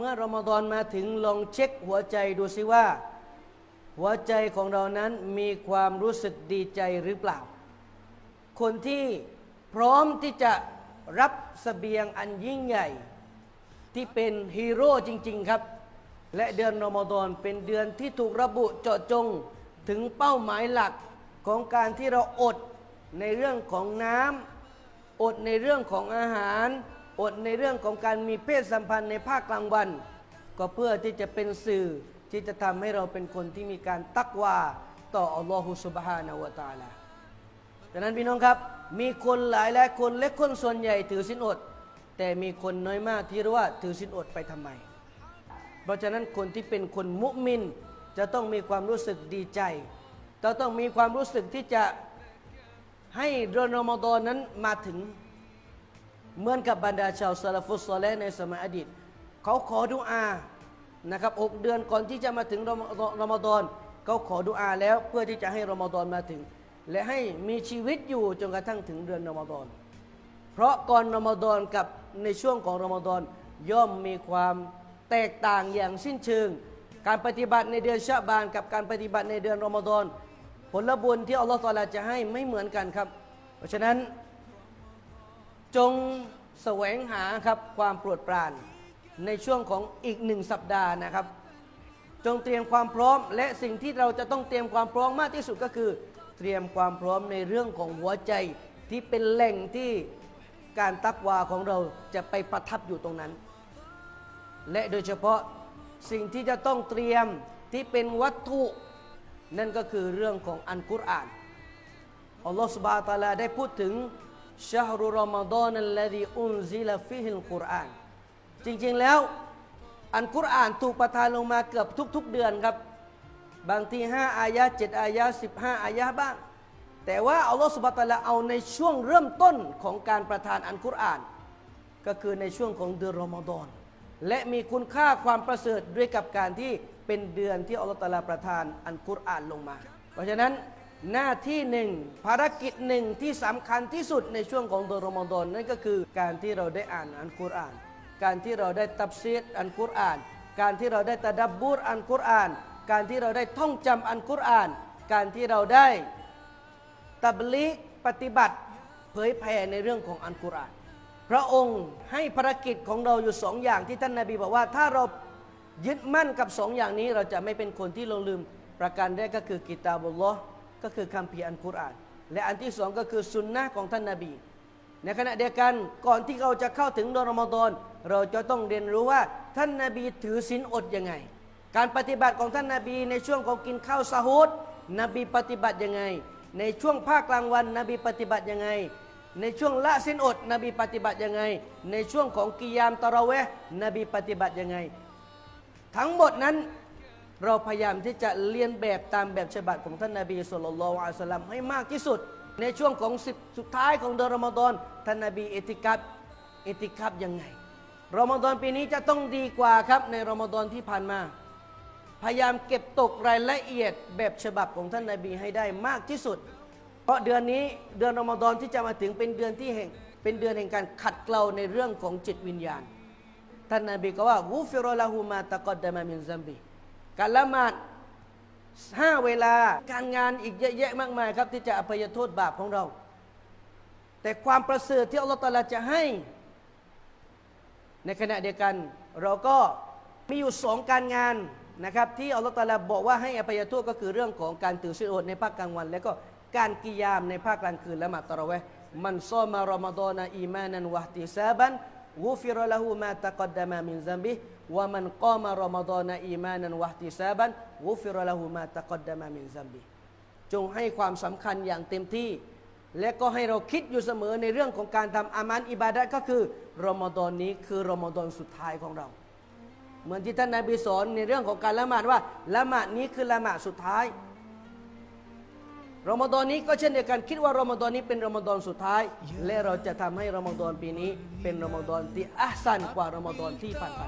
เมื่อรอมฎอนมาถึงลองเช็คหัวใจดูสิว่า หัวใจของเรานั้นมีความรู้สึกดีใจหรือเปล่า คนที่พร้อมที่จะรับเสบียงอันยิ่งใหญ่ ที่เป็นฮีโร่จริง ๆครับ และเดือนรอมฎอนเป็นเดือนที่ถูกระบุเจาะจงถึงเป้าหมายหลักของการที่เราอดในเรื่องของน้ำอดในเรื่องของอาหาร อดในเรื่องของการมีเพศสัมพันธ์ในภาคกลางวัน ก็เพื่อที่จะเป็นสื่อที่จะทำให้เราเป็นคนที่มีการตักวาต่ออัลลอฮฺสุบฮานาวะตาลาดังนั้นพี่น้องครับ มีคนหลายหลายคนและคนส่วนใหญ่ถือสินอด แต่มีคนน้อยมากที่รู้ว่าถือสินอดไปทำไม เพราะฉะนั้นคนที่เป็นคนมุมิน จะต้องมีความรู้สึกดีใจจะต้องมีความรู้สึกที่จะให้เดือนอมฎอนนั้นมาถึง เหมือนกับบรรดาชาวซาลาฟุสซอเลในสมัยอดีต เขาขอดุอานะครับอกเดือนก่อนที่จะมาถึงรอมรอมฎอนเขาขอดุอาแล้วเพื่อที่จะให้รอมฎอนมาถึง และให้มีชีวิตอยู่จนกระทั่งถึงเดือนรอมฎอนเพราะก่อนรอมฎอนกับในช่วงของรอมฎอนย่อมมีความแตกต่างอย่างสิ้นเชิง การปฏิบัติในเดือนชะบาน กับการปฏิบัติในเดือนรอมฎอนผลบุญที่อัลลอฮฺตอลาจะให้ไม่เหมือนกันครับ เพราะฉะนั้น จงแสวงหาครับความโปรดปรานในช่วงของอีกหนึ่งสัปดาห์นะครับ จงเตรียมความพร้อม และสิ่งที่เราจะต้องเตรียมความพร้อมมากที่สุดก็คือ เตรียมความพร้อมในเรื่องของหัวใจที่เป็นแหล่งที่การตักวาของเราจะไปประทับอยู่ตรงนั้น และโดยเฉพาะสิ่งที่จะต้องเตรียมที่เป็นวัตถุ นั่นก็คือเรื่องของอันกุรอานอัลลอฮฺสุบฮานะตาลาได้พูดถึง ชาฮรุรอมฎอนอัลลดีอุนซิลฟิฮิลกุรอาน จริงๆแล้วอันกุรอานถูกประทานลงมาเกือบทุก ๆ เดือนครับ บางทีห้าอายะเจ็ดอายะสิบห้าอายะบ้าง แต่ว่าอัลลอฮฺสุบะตะลาเอาในช่วงเริ่มต้นของการประทานอันกุรอาน ก็คือในช่วงของเดือนรอมฎอนและมีคุณค่าความประเสริฐด้วยกับการที่เป็นเดือนที่อัลลอฮฺตะลาประทานอันกุรอานลงมา เพราะฉะนั้น หน้าที่หนึ่งภารกิจหนึ่งที่สำคัญที่สุดในช่วงของเดือนรอมฎอนนั่นก็คือการที่เราได้อ่านอันกุรอาน การที่เราได้ตับซีดอันกุรอาน การที่เราได้ตะดับบูรอันกุรอาน การที่เราได้ท่องจำอันกุรอาน การที่เราได้ตับลิกปฏิบัติเผยแผ่ในเรื่องของอันกุรอาน พระองค์ให้ภารกิจของเราอยู่สองอย่างที่ท่านนาบีบอกว่าถ้าเรายึดมั่นกับสองอย่างนี้เราจะไม่เป็นคนที่ลงลืมประการแรกก็คือกิตาบุลลอฮ์ ก็คือคัมภีร์อันกุรอาน และอันที่สองก็คือสุนนะของท่านนาบี ในขณะเดียวกันก่อนที่เราจะเข้าถึงเดือนรอมฎอนเราจะต้องเรียนรู้ว่าท่านนาบีถือศีลอดยังไง การปฏิบัติของท่านนาบีในช่วงของกินข้าวซาฮูดนบีปฏิบัติยังไง ในช่วงภาคกลางวันนบีปฏิบัติยังไง ในช่วงละสินอด นบีปฏิบัติยังไง ในช่วงของกิยามตะระเวห์นบีปฏิบัติยังไง ทั้งหมดนั้น เราพยายามที่จะเรียนแบบตามแบบฉบับของท่านนาบีสุลต่านละอัลสลัมให้มากที่สุด ในช่วงของสิบสุดท้ายของเดือนรอมฎอนท่านนาบีเอติกัดเอติกัดยังไงรอมฎอนปีนี้จะต้องดีกว่าครับในรอมฎอนที่ผ่านมา พยายามเก็บตกรายละเอียดแบบฉบับของท่านนาบีให้ได้มากที่สุด เพราะเดือนนี้เดือนรอมฎอนที่จะมาถึงเป็นเดือนที่แห่งเป็นเดือนแห่งการขัดเกลาในเรื่องของจิตวิญญาณ ท่านนาบีก็ว่าวูฟิรอลาหูมาตะกอดดามามินซัมบี การละหมาดห้าเวลาการงานอีกเยอะแยะมากมายครับ ที่จะอภัยโทษบาปของเรา แต่ความประเสริฐที่อัลลอฮฺตาลาจะให้ ในขณะเดียวกัน เราก็มีอยู่สองการงานนะครับที่อัลลอฮฺตาลาบอกว่าให้อภัยโทษก็คือเรื่องของการถือศีลอดในภาคกลางวัน และก็การกิยามในภาคกลางคืนและมาตะเรอมฎอนาณนวะติซาบัน วุฟิรละหูมาตะกอดดามามินซัมบิว่ามันก็มารอมฎอนอีมานันวะติซาบันกูฟิรละหูมาตะกดดามามินซัมบิจงให้ความสำคัญอย่างเต็มที่ และก็ให้เราคิดอยู่เสมอในเรื่องของการทำอามันอิบาดะก็คือรอมฎอนนี้คือรอมฎอนสุดท้ายของเรา เหมือนที่ท่านนาบีสอนในเรื่องของการละหมาดว่าละหมาดนี้คือละหมาดสุดท้าย รอมฎอนนี้ก็เช่นเดียวกันคิดว่ารอมฎอนนี้เป็นรอมฎอนสุดท้าย และเราจะทำให้รอมฎอนปีนี้ เป็นรอมฎอนที่อัศจรรย์กว่ารอมฎอนที่ผ่านมา